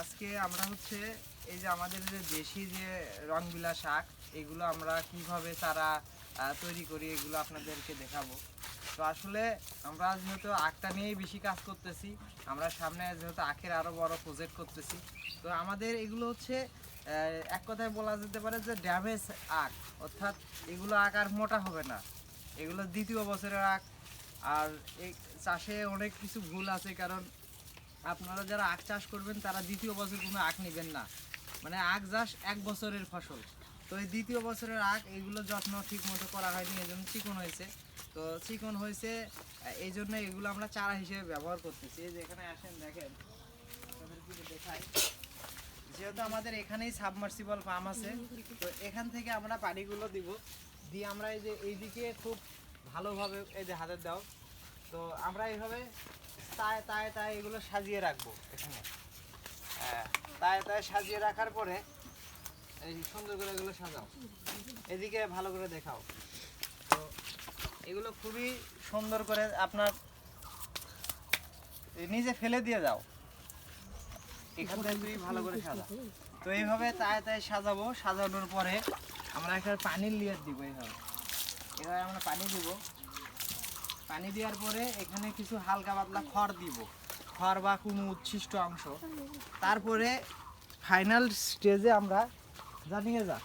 আজকে আমরা হচ্ছে এই যে আমাদের যে দেশি যে রংবিলা শাক এগুলো আমরা কীভাবে আহ, তৈরি করি এগুলো আপনাদেরকে দেখাবো। তো আসলে আমরা যেহেতু আখটা নিয়েই বেশি কাজ করতেছি আমরা সামনে যেহেতু আখের আরও বড় প্রজেক্ট করতেছি তো আমাদের এগুলো হচ্ছে এক কথায় বলা যেতে পারে যে ড্যামেজ আখ অর্থাৎ এগুলো আখ আর মোটা হবে না। এগুলো দ্বিতীয় বছরের আখ আর এই চাষে অনেক কিছু ভুল আছে কারণ আপনারা যারা আখ চাষ করবেন, তারা দ্বিতীয় বছর কোনো আখ নেবেন না। মানে আখ চাষ এক বছরের ফসল। তো এই দ্বিতীয় বছরের আখ, এগুলো যত্ন ঠিক মতো করা হয়নি এই জন্য চিকন হয়েছে। তো চিকন হয়েছে, এই জন্য এগুলো আমরা চারা হিসেবে ব্যবহার করতেছি। এই যে এখানে আসেন, দেখেন। দেখাই। যেহেতু আমাদের এখানেই সাবমার্সিবল পাম্প আছে, তো এখান থেকে আমরা পানিগুলো দিব। দিয়ে আমরা এই যে এইদিকে খুব ভালোভাবে এই যে হাতের দাও। তো আমরা এইভাবে তায় তায় তায় এগুলো সাজিয়ে রাখব এখানে। হ্যাঁ তায় তায় সাজিয়ে রাখার পরে এই সুন্দর করে এগুলো সাজাও। এদিকে ভালো করে দেখাও। তো এগুলো খুবই সুন্দর করে আপনার নিজে ফেলে দিয়ে যাও। এখান থেকে তুই ভালো করে সাজা। তো এইভাবে তায় তায় সাজাবো। সাজানোর পরে আমরা একটা পানির লেয়ার দিব এইভাবে। এভাবে আমরা পানি দিব। পানি দেওয়ার পরে এখানে কিছু হালকা পাতলা খড় দিব। খড় বা কোনো উচ্ছিষ্ট অংশ। তারপরে ফাইনাল স্টেজে আমরা জানিয়ে যা।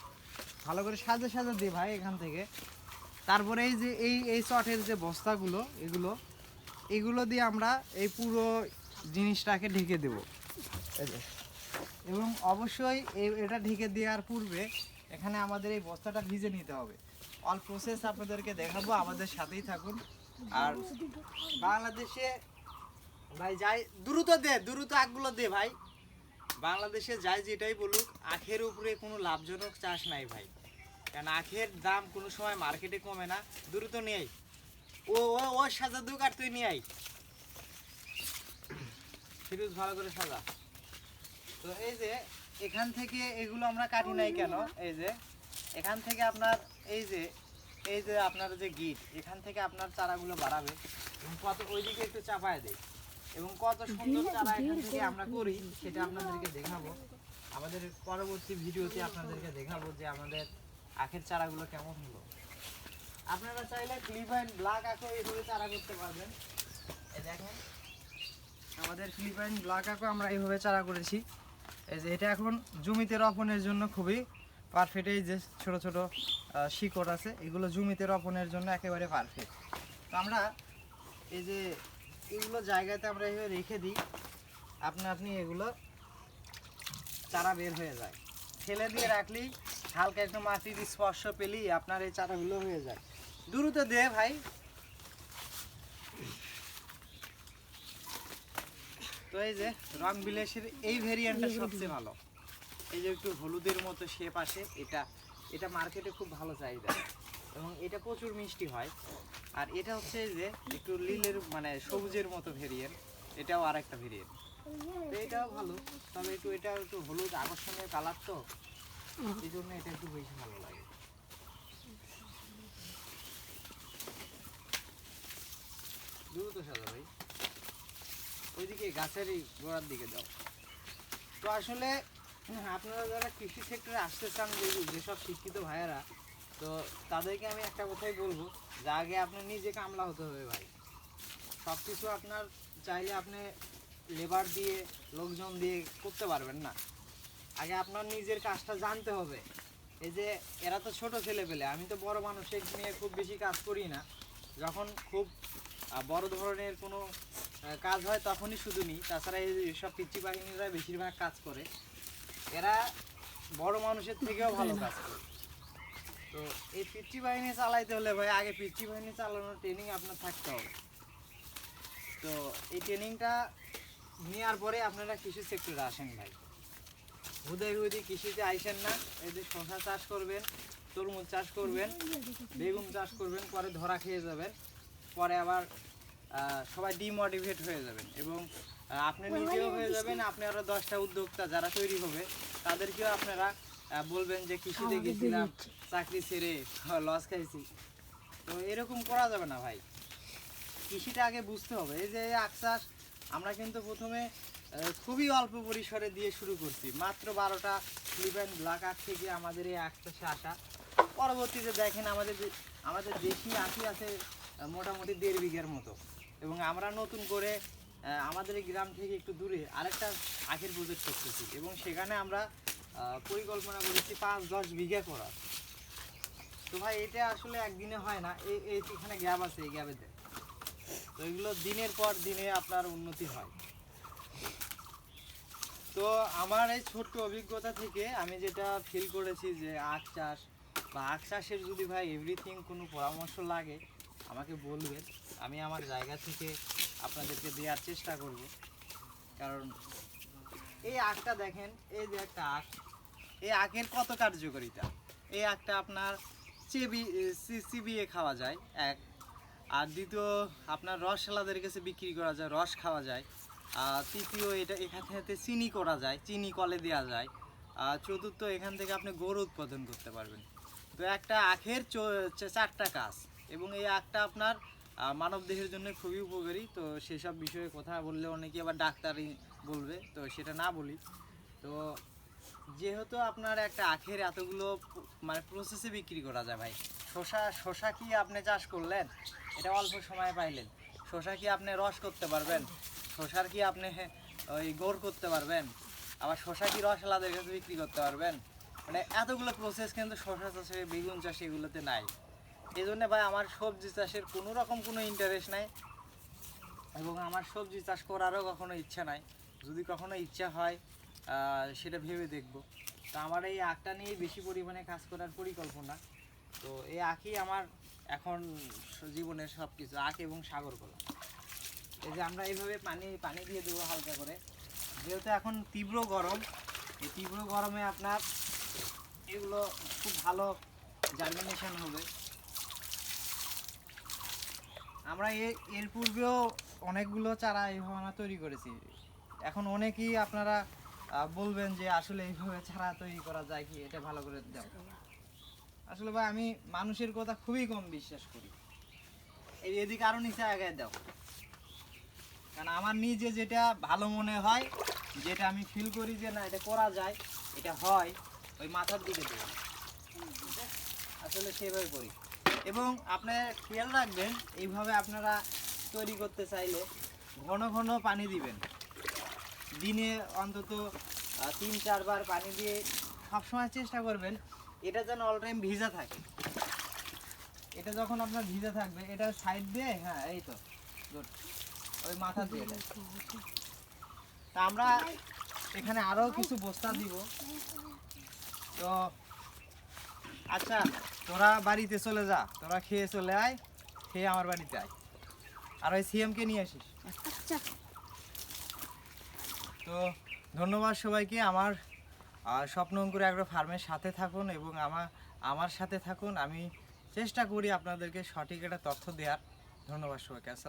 ভালো করে সাজে সাজে দিই ভাই এখান থেকে। তারপরে এই যে এই এই চটের যে বস্তাগুলো, এগুলো এগুলো দিয়ে আমরা এই পুরো জিনিসটাকে ঢেকে দেব। যে। এবং অবশ্যই এটা ঢেকে দেওয়ার পূর্বে এখানে আমাদের এই বস্তাটা ভিজে নিতে হবে। অল প্রসেস আপনাদেরকে দেখাবো, আমাদের সাথেই থাকুন। আর বাংলাদেশে, ভাই, যাই, দ্রুত দে, দ্রুত আগগুলো দে, ভাই। বাংলাদেশে যাই যেটাই বলুক, আখের উপরে কোনো লাভজনক চাষ নাই, ভাই। কারণ আখের দাম কোনো সময় মার্কেটে কমে না। দ্রুত নিয়ে। ও ও ও সাজা দুক আর তুই নিয়ে আই ফিরুজ, ভালো করে সাজা। তো এই যে, এখান থেকে এগুলো আমরা কাটি নাই কেন? এই যে, এখান থেকে আপনার, এই যে এই যে আপনার যে গিট এখান থেকে আপনার চারাগুলো বাড়াবে। এবং কত ওইদিকে একটু চাপায় দেয়। এবং কত সুন্দর চারা এখান থেকে আমরা করি সেটা আপনাদেরকে দেখাবো। আমাদের পরবর্তী ভিডিওতে আপনাদেরকে দেখাবো যে আমাদের আখের চারাগুলো কেমন হলো। আপনারা চাইলে ক্লিপ অ্যান্ড ব্ল্যাক আঁকো এইভাবে চারা করতে পারবেন। এই দেখেন আমাদের ক্লিপ অ্যান্ড ব্ল্যাক আঁকো আমরা এইভাবে চারা করেছি। এই যে এটা এখন জমিতে রোপণের জন্য খুবই পারফেক্ট এই যে ছোট ছোট শিকড় আছে, এগুলো জমিতে রোপণের জন্য একেবারে পারফেক্ট তো আমরা এই যে এগুলো জায়গাতে আমরা এইভাবে রেখে দিই, আপনি আপনি এগুলো চারা বের হয়ে যায়। ফেলে দিয়ে রাখলেই হালকা একটু মাটির স্পর্শ পেলেই আপনার এই চারাগুলো হয়ে যায়। দ্রুত দে ভাই। তো এই যে রং বিলাসের এই ভেরিয়েন্টটা সবচেয়ে ভালো। এই যে একটু হলুদের মতো শেপ আসে, এটা এটা মার্কেটে খুব ভালো চাহিদা। এবং এটা প্রচুর মিষ্টি হয়। আর এটা হচ্ছে যে একটু লীলের মানে সবুজের মতো ভেরিয়েন্ট এটাও আর একটা ভেরিয়েন্ট তো এটাও ভালো। তবে একটু এটা একটু হলুদ আকর্ষণীয় কালার তো, এই জন্য এটা একটু বেশি ভালো লাগে। দ্রুত সাজা ভাই। ওইদিকে গাছের এই গোড়ার দিকে দাও। তো আসলে আপনারা যারা কৃষি সেক্টরে আসতে চান যেসব শিক্ষিত ভাইয়েরা, তো তাদেরকে আমি একটা কথাই বলব, যে আগে আপনি নিজে কামলা হতে হবে ভাই। সব কিছু আপনার চাইলে আপনি লেবার দিয়ে, লোকজন দিয়ে করতে পারবেন না। আগে আপনার নিজের কাজটা জানতে হবে। এই যে এরা তো ছোট ছেলে পেলে আমি তো বড় মানুষের নিয়ে খুব বেশি কাজ করি না। যখন খুব বড় ধরনের কোনো কাজ হয় তখনই শুধু নিই তাছাড়া এই সব পিচ্ছি বাহিনীরা বেশিরভাগ কাজ করে। এরা বড় মানুষের থেকেও ভালো কাজ করে। তো এই পিচ্ছি বাহিনী চালাইতে হলে ভাই আগে পিচ্ছি বাহিনী চালানোর ট্রেনিং আপনার থাকতে হবে। তো এই ট্রেনিংটা নেওয়ার পরে আপনারা কৃষি সেক্টরে আসেন ভাই। হুদে হুদি কৃষিতে আইসেন না এই যে শশা চাষ করবেন তরমুজ চাষ করবেন বেগুন চাষ করবেন পরে ধরা খেয়ে যাবেন পরে আবার সবাই ডিমোটিভেট হয়ে যাবেন এবং আপনি নিজেও হয়ে যাবেন আপনি আরও দশটা উদ্যোক্তা যারা তৈরি হবে তাদেরকেও আপনারা বলবেন যে কৃষিতে গেছিলাম চাকরি ছেড়ে লস খাইছি। তো এরকম করা যাবে না ভাই। কৃষিটা আগে বুঝতে হবে। এই যে আখ চাষ আমরা কিন্তু প্রথমে খুবই অল্প পরিসরে দিয়ে শুরু করছি। মাত্র বারোটা ফিলিপাইন ব্ল্যাক আখ থেকে আমাদের এই আখ চাষে আসা। পরবর্তীতে দেখেন আমাদের যে- আমাদের দেশি আখি আছে মোটামুটি দেড় বিঘার মতো। এবং আমরা নতুন করে আমাদের এই গ্রাম থেকে একটু দূরে আরেকটা আখের প্রজেক্ট করতেছি এবং সেখানে আমরা পরিকল্পনা করেছি পাঁচ, দশ বিঘা করার। তো ভাই, এটা আসলে একদিনে হয় না এই এখানে গ্যাপ আছে, এই গ্যাপেতে তো এগুলো দিনের পর দিনে আপনার উন্নতি হয়। তো আমার এই ছোট্ট অভিজ্ঞতা থেকে আমি যেটা ফিল করেছি যে আখ চাষ বা আখ চাষের যদি ভাই এভরিথিং কোনো পরামর্শ লাগে, আমাকে বলবেন। আমি আমার জায়গা থেকে আপনাদেরকে দেওয়ার চেষ্টা করব। কারণ এই আখটা দেখেন, এই যে একটা আখ, এই আখের কত কার্যকারিতা? এই আখটা আপনার চেবি চিবিয়ে খাওয়া যায়, এক। আর দ্বিতীয়, আপনার রসওয়ালাদের কাছে বিক্রি করা যায়, রস খাওয়া যায়। আর তৃতীয়, এটা এখান থেকে চিনি করা যায়, চিনি কলে দেওয়া যায়। আর চতুর্থ, এখান থেকে আপনি গরু উৎপাদন করতে পারবেন। তো একটা আখের চারটা কাজ। এবং এই আখটা আপনার মানব দেহের জন্য খুবই উপকারী। তো সেসব বিষয়ে কথা বললে অনেকে আবার ডাক্তারই বলবে, তো সেটা না বলি। তো যেহেতু আপনার একটা আখের এতগুলো মানে প্রসেসে বিক্রি করা যায় ভাই শশা শশা কি আপনি চাষ করলেন? এটা অল্প সময়ে পাইলেন। শশা কি আপনি রস করতে পারবেন? শশার কি আপনি ওই গোড় করতে পারবেন? আবার শশা কি রস আলাদের কাছে বিক্রি করতে পারবেন? মানে এতগুলো প্রসেস কিন্তু শশা চাষে, বেগুন চাষে এগুলোতে নাই। এই জন্য ভাই আমার সবজি চাষের কোনো রকম কোনো ইন্টারেস্ট নাই এবং আমার সবজি চাষ করারও কখনো ইচ্ছা নাই। যদি কখনো ইচ্ছা হয় সেটা ভেবে দেখব। তো আমার এই আখটা নিয়ে বেশি পরিমাণে কাজ করার পরিকল্পনা। তো এই আখই আমার এখন জীবনের সব কিছু আখ এবং সাগর কলা। এই যে আমরা এইভাবে পানি পানি দিয়ে দেবো হালকা করে। যেহেতু এখন তীব্র গরম, এই তীব্র গরমে আপনার এগুলো খুব ভালো জার্মিনেশন হবে। আমরা এর পূর্বেও অনেকগুলো চারা এইভাবে আমরা তৈরি করেছি। এখন অনেকেই আপনারা বলবেন যে আসলে এইভাবে চারা তৈরি করা যায় কি? এটা ভালো করে দাও। আসলে ভাই, আমি মানুষের কথা খুবই কম বিশ্বাস করি। এদিকে আরও নিচে আগায় দাও। কারণ আমার নিজে যেটা ভালো মনে হয়, যেটা আমি ফিল করি যে না, এটা করা যায়, এটা হয়, ওই মাথার দিকে দেবো আসলে সেভাবে করি। এবং আপনার খেয়াল রাখবেন, এইভাবে আপনারা তৈরি করতে চাইলে ঘন ঘন পানি দিবেন। দিনে অন্তত তিন, চারবার পানি দিয়ে সবসময় চেষ্টা করবেন, এটা যেন অল টাইম ভিজা থাকে। এটা যখন আপনার ভিজা থাকবে, এটা সাইড দিয়ে? হ্যাঁ এই তো. ওই মাথা দিয়ে তা আমরা এখানে আরও কিছু বস্তা দিব। তো আচ্ছা তোরা বাড়িতে চলে যা তোরা খেয়ে চলে আয় খেয়ে আমার বাড়িতে আয়। আর ওই সিএমকে নিয়ে আসিস। আচ্ছা। তো ধন্যবাদ সবাইকে আমার স্বপ্ন অঙ্কুর অ্যাগ্রো ফার্মের সাথে থাকুন এবং আমার আমার সাথে থাকুন। আমি চেষ্টা করি আপনাদেরকে সঠিক একটা তথ্য দেওয়ার। ধন্যবাদ সবাইকে আসসালাম।